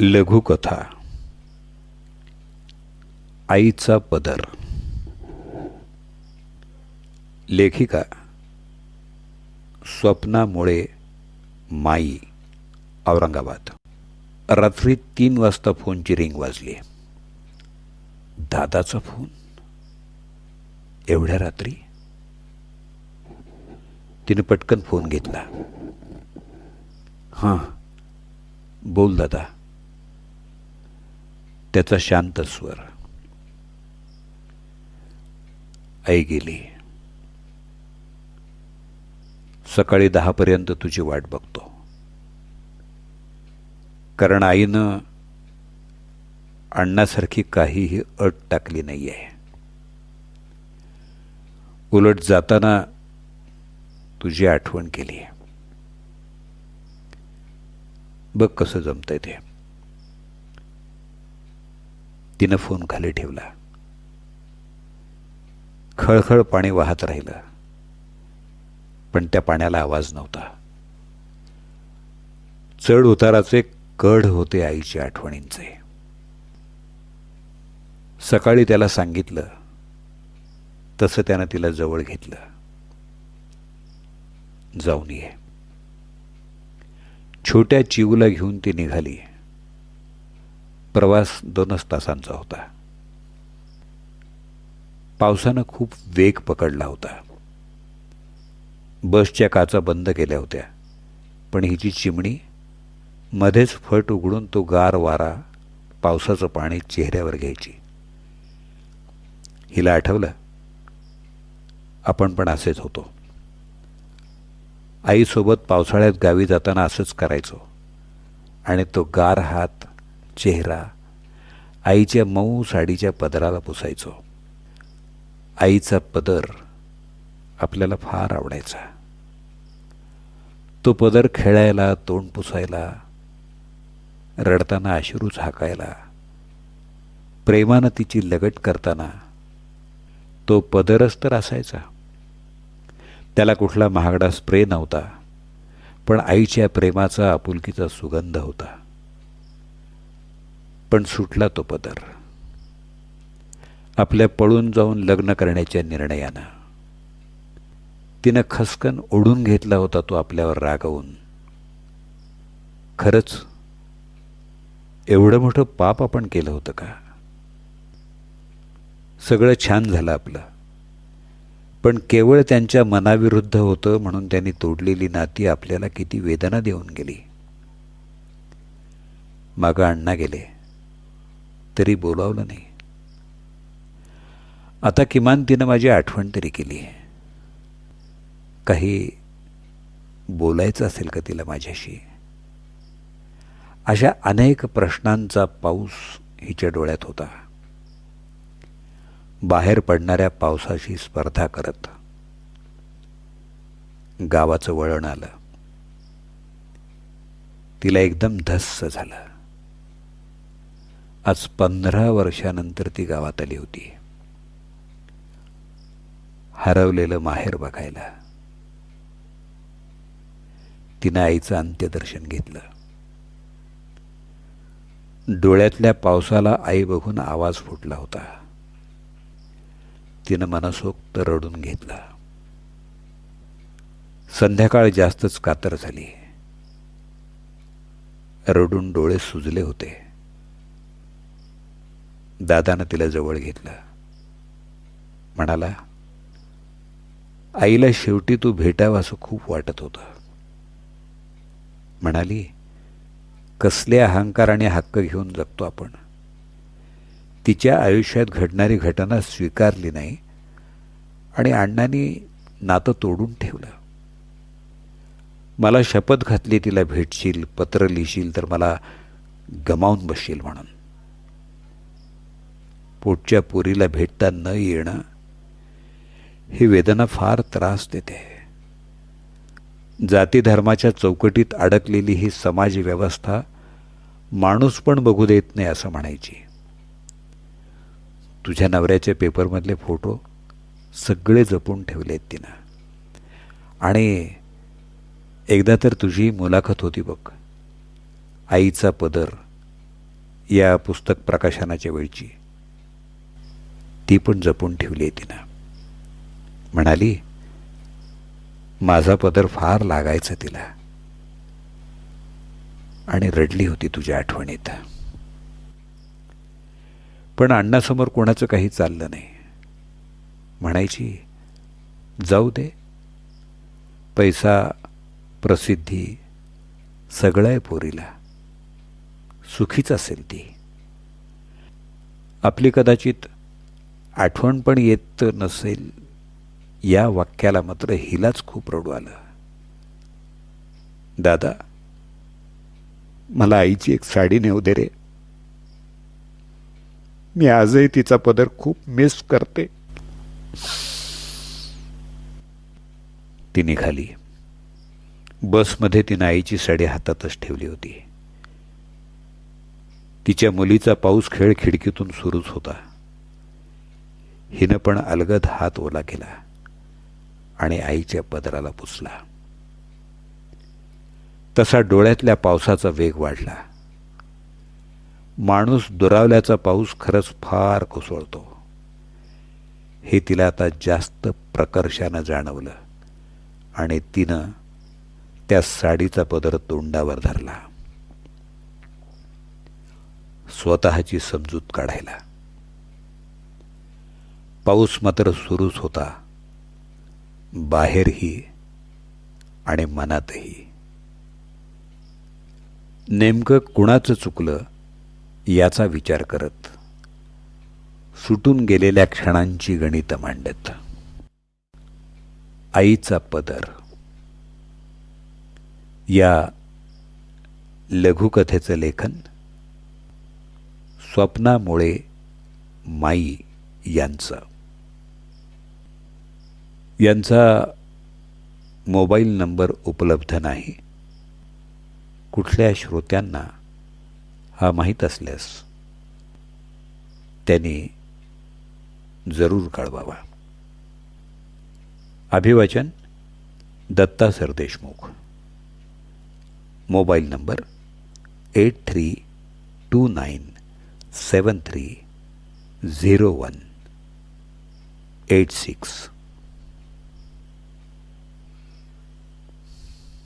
लघुकथा. आईचा पदर. लेखिका स्वप्नामुळे माई औरंगाबाद. रात्री तीन वाजता फोनची रिंग वाजली. दादाचा फोन. एवढ्या रात्री? तिने पटकन फोन घेतला. हां बोल दादा. त्याचा शांत स्वर. आई गेली. सकाळी दहापर्यंत तुझी वाट बघतो. कारण आईनं अण्णासारखी काहीही अट टाकली नाही आहे उलट जाताना तुझी आठवण केली बघ कसं जमतंय ते. तिनं फोन खाली ठेवला. खळखळ पाणी वाहत राहिलं. पण त्या पाण्याला आवाज नव्हता. चढ उताराचे कढ होते आईच्या आठवणींचे. सकाळी त्याला सांगितलं. तसं त्यानं तिला जवळ घेतलं. जाऊन ये. छोट्या चिवला घेऊन ती निघाली. प्रवास दोनच तासांचा होता. पावसानं खूप वेग पकडला होता. बसच्या काचा बंद केल्या होत्या पण हिची चिमणी मध्येच फट उघडून तो गार वारा पावसाचं पाणी चेहऱ्यावर घ्यायची. हिला आठवलं आपण पण असेच होतो. आईसोबत पावसाळ्यात गावी जाताना असंच करायचो आणि तो गार हात चेहरा आईच्या मऊ साडीच्या पदराला पुसायचो. आईचा पदर आपल्याला फार आवडायचा. तो पदर खेळायला तोंड पुसायला रडताना अश्रू झाकायला प्रेमानं तिची लगट करताना तो पदरच तर असायचा. त्याला कुठला महागडा स्प्रे नव्हता पण आईच्या प्रेमाचा आपुलकीचा सुगंध होता. पण सुटला तो पदर. आपल्या पळून जाऊन लग्न करण्याच्या निर्णयानं. तिनं खसकन ओढून घेतला होता तो आपल्यावर रागवून. खरंच एवढं मोठं पाप आपण केलं होतं का? सगळं छान झालं आपलं. पण केवळ त्यांच्या मनाविरुद्ध होतं म्हणून त्यांनी तोडलेली नाती आपल्याला किती वेदना देऊन गेली. मागं अण्णा गेले. तरी बोलावलं नाही. आता किमान तिनं माझी आठवण तरी केली काही बोलायचं असेल का तिला माझ्याशी? अशा अनेक प्रश्नांचा पाऊस हिच्या डोळ्यात होता. बाहेर पडणाऱ्या पावसाशी स्पर्धा करत. गावाचं वळण आलं. तिला एकदम धस्स झालं. आज पंधरा वर्षानंतर ती गावात आली होती. हरवलेलं माहेर बघायला. तिनं आईचं अंत्यदर्शन घेतलं. डोळ्यातल्या पावसाला आई बघून आवाज फुटला होता. तिनं मनसोक्त रडून घेतला. संध्याकाळ जास्तच कातर झाली. रडून डोळे सुजले होते. दादानं तिला जवळ घेतलं. म्हणाला आईला शेवटी तू भेटावं असं खूप वाटत होतं. म्हणाली कसले अहंकार आणि हक्क घेऊन जगतो आपण. तिच्या आयुष्यात घडणारी घटना स्वीकारली नाही आणि अण्णांनी नातं तोडून ठेवलं. मला शपथ घातली तिला भेटशील पत्र लिहिशील तर मला गमावून बसशील म्हणून. पोटच्या पुरीला भेटता न येणं ही वेदना फार त्रास देते. जाती धर्माच्या चौकटीत अडकलेली ही समाज व्यवस्था माणूस पण बघू देत नाही असं म्हणायची. तुझ्या नवऱ्याच्या पेपरमधले फोटो सगळे जपून ठेवले आहेत तिनं. आणि एकदा तर तुझी मुलाखत होती बघ. आईचा पदर या पुस्तक प्रकाशनाच्या वेळची. ती पण जपून ठेवली आहे तिनं. म्हणाली माझा पदर फार लागायचा तिला. आणि रडली होती तुझ्या आठवणीत. पण अण्णासमोर कोणाचं काही चाललं नाही. म्हणायची जाऊ दे. पैसा प्रसिद्धी सगळं आहे पोरीला. सुखीच असेल ती. आपली कदाचित आठवण पण येत नसेल. या वाक्याला मात्र हिलाच खूप रडू आलं. दादा मला आईची एक साडी नेऊ दे रे. मी आजही तिचा पदर खूप मिस करते. ती निघाली. बसमध्ये तिनं आईची साडी हातातच ठेवली होती. तिच्या मुलीचा पाऊस खेळ खिडकीतून सुरूच होता. हिनं पण अलगद हात ओला केला आणि आईच्या पदराला पुसला. तसा डोळ्यातल्या पावसाचा वेग वाढला. माणूस दुरावल्याचा पाऊस खरंच फार कोसळतो. हे तिला आता जास्त प्रकर्षानं जाणवलं आणि तिनं त्या साडीचा पदर तोंडावर धरला. स्वतःची समजूत काढायला. पाऊस मात्र सुरूच होता. बाहेरही आणि मनातही. नेमकं कुणाचं चुकलं याचा विचार करत सुटून गेलेल्या क्षणांची गणित मांडत. आईचा पदर. या लघुकथेचं लेखन स्वप्नामुळे माई यांचं. यांचा मोबाईल नंबर उपलब्ध नाही. कुठल्या श्रोत्यांना हा माहीत असल्यास त्यांनी जरूर कळवावा. अभिवाचन Datta Sardeshmukh mobile number eight three two nine seven three zero one eight six.